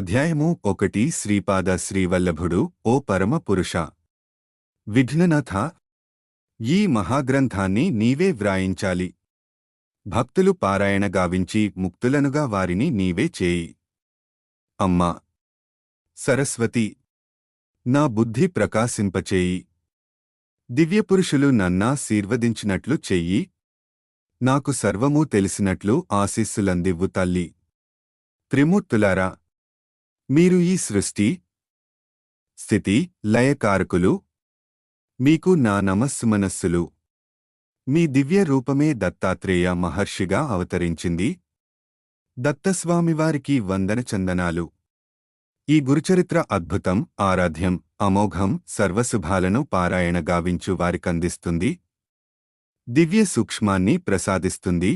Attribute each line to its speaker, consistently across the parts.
Speaker 1: అధ్యాయము ఒకటి శ్రీపాద శ్రీవల్లభుడు ఓ పరమ పురుష. విఘ్ననాథ ఈ మహాగ్రంథాన్ని నీవే వ్రాయించాలి. భక్తులు పారాయణ గావించి ముక్తులనుగా వారిని నీవే చేయి. అమ్మా! సరస్వతి! నా బుద్ధి ప్రకాశింపచేయి. దివ్యపురుషులు నన్నాశీర్వదించినట్లు చెయ్యి. నాకు సర్వమూ తెలిసినట్లు ఆశీస్సులందివ్వు తల్లి. త్రిమూర్తులారా! మీరు ఈ సృష్టి స్థితి లయకారకులు మీకు నా నమస్సుమనస్సులు మీ దివ్య రూపమే దత్తాత్రేయ మహర్షిగా అవతరించింది. దత్తస్వామివారికి వందన చందనాలు. ఈ గురుచరిత్ర అద్భుతం ఆరాధ్యం అమోఘం సర్వశుభాలను పారాయణ గావించు వారికందిస్తుంది. దివ్య సూక్ష్మాన్ని ప్రసాదిస్తుంది.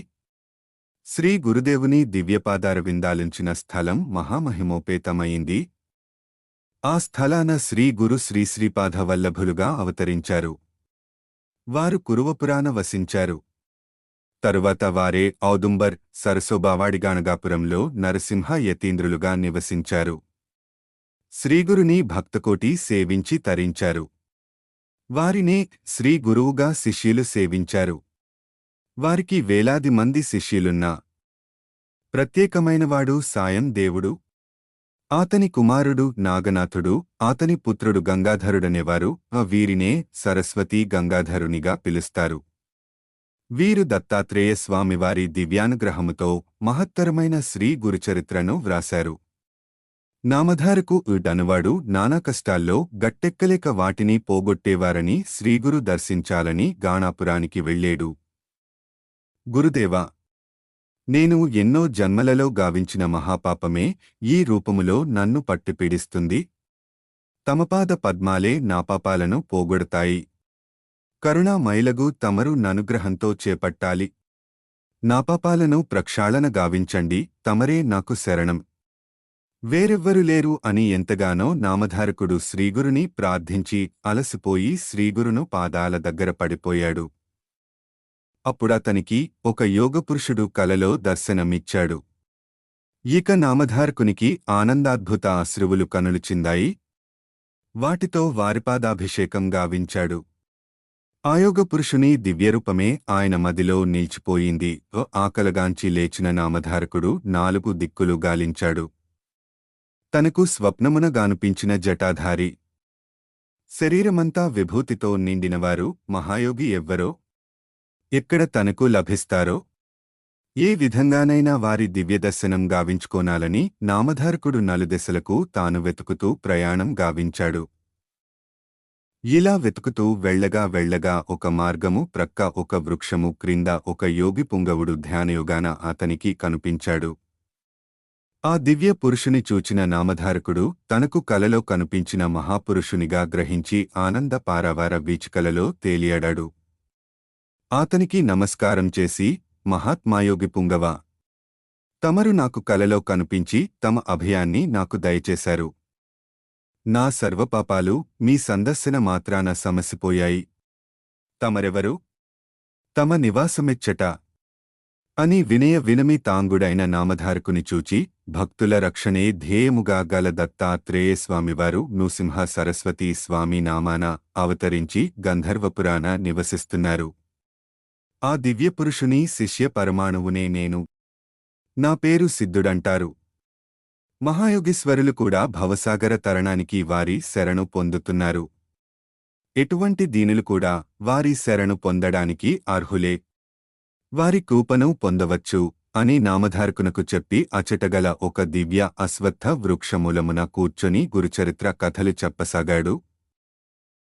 Speaker 1: శ్రీ గురుదేవుని దివ్యపాదారవిందాలించిన స్థలం మహామహిమోపేతమైంది. ఆ స్థలాన శ్రీ గురు శ్రీ వల్లభులుగా అవతరించారు. వారు కురువపురాన వసించారు. తరువాత వారే ఔదుంబర్ సరసోబావాడిగాణగాపురంలో నరసింహ యతీంద్రులుగా నివసించారు. శ్రీగురుని భక్తకోటి సేవించి తరించారు. వారినే శ్రీ గురువుగా శిష్యులు సేవించారు. వారికి వేలాది మంది శిష్యులున్నా. ప్రత్యేకమైనవాడు సాయం దేవుడు. ఆతని కుమారుడు నాగనాథుడు ఆతని పుత్రుడు గంగాధరుడనేవారు ఆ వీరినే సరస్వతీ గంగాధరునిగా పిలుస్తారు. వీరు దత్తాత్రేయ స్వామివారి దివ్యానుగ్రహముతో మహత్తరమైన శ్రీ గురుచరిత్రను వ్రాశారు. నామధారకు డనువాడు నానా కష్టాల్లో గట్టెక్కలేక వాటిని పోగొట్టేవారని శ్రీగురు దర్శించాలని గాణాపురానికి వెళ్ళేడు. గురుదేవా నేను ఎన్నో జన్మలలో గావించిన మహాపాపమే ఈ రూపములో నన్ను పట్టిపీడిస్తుంది. తమపాద పద్మాలే నా పాపాలను పోగొడతాయి. కరుణామైలగు తమరు ననుగ్రహంతో చేపట్టాలి. నా పాపాలను ప్రక్షాళన గావించండి తమరే నాకు శరణం. వేరెవ్వరు లేరు అని ఎంతగానో నామధారకుడు శ్రీగురుని ప్రార్థించి అలసిపోయి శ్రీగురును పాదాల దగ్గర పడిపోయాడు. అప్పుడతనికి ఒక యోగపురుషుడు కలలో దర్శనమిచ్చాడు. ఇక నామధారకునికి ఆనందాద్భుత అశ్రువులు కనులుచిందాయి వాటితో వారిపాదాభిషేకం గావించాడు. ఆయోగపురుషుని దివ్యరూపమే ఆయన మదిలో నిలిచిపోయింది. ఓ ఆకలగాంచి లేచిన నామధారకుడు నాలుగు దిక్కులు గాలించాడు. తనకు స్వప్నమున గానుపించిన జటాధారి. శరీరమంతా విభూతితో నిండినవారు మహాయోగి ఎవ్వరో ఎక్కడ తనకు లభిస్తారో? ఏ విధంగానైనా వారి దివ్యదర్శనం గావించుకోనాలని నామధారకుడు నలుదెసలకు తాను వెతుకుతూ ప్రయాణం గావించాడు. ఇలా వెతుకుతూ వెళ్ళగా వెళ్ళగా ఒక మార్గము ప్రక్క ఒక వృక్షము క్రింద ఒక యోగి పుంగవుడు ధ్యానయోగాన అతనికి కనిపించాడు. ఆ దివ్య పురుషుని చూచిన నామధారకుడు తనకు కలలో కనిపించిన మహాపురుషునిగా గ్రహించి ఆనంద పారావార వీచికలలో తేలియాడాడు. అతనికి నమస్కారం చేసి మహాత్మాయోగి పుంగవ! తమరు నాకు కలలో కనిపించి తమ అభయాన్ని నాకు దయచేశారు. నా సర్వపాపాలు మీ సందర్శన మాత్రాన సమసిపోయాయి. తమరెవరు? తమ నివాసమెచ్చట అని వినయ వినమి తాంగుడైన నామధారకుని చూచి భక్తుల రక్షణే ధ్యేయముగా గల దత్తాత్రేయ స్వామివారు నృసింహ సరస్వతీ స్వామి నామాన అవతరించి గంధర్వపురాన నివసిస్తున్నారు. ఆ దివ్యపురుషుని శిష్య పరమాణువునే నేను. నా పేరు సిద్ధుడంటారు. మహాయోగేశ్వరులు కూడా భవసాగర తరణానికి వారి శరణు పొందుతున్నారు. ఎటువంటి దీనులు కూడా వారి శరణు పొందడానికి అర్హులే. వారి కూపను పొందవచ్చు అని నామధారకునకు చెప్పి అచటగల ఒక దివ్య అశ్వత్థ వృక్షమూలమున కూర్చొని గురుచరిత్ర కథలు చెప్పసాగాడు.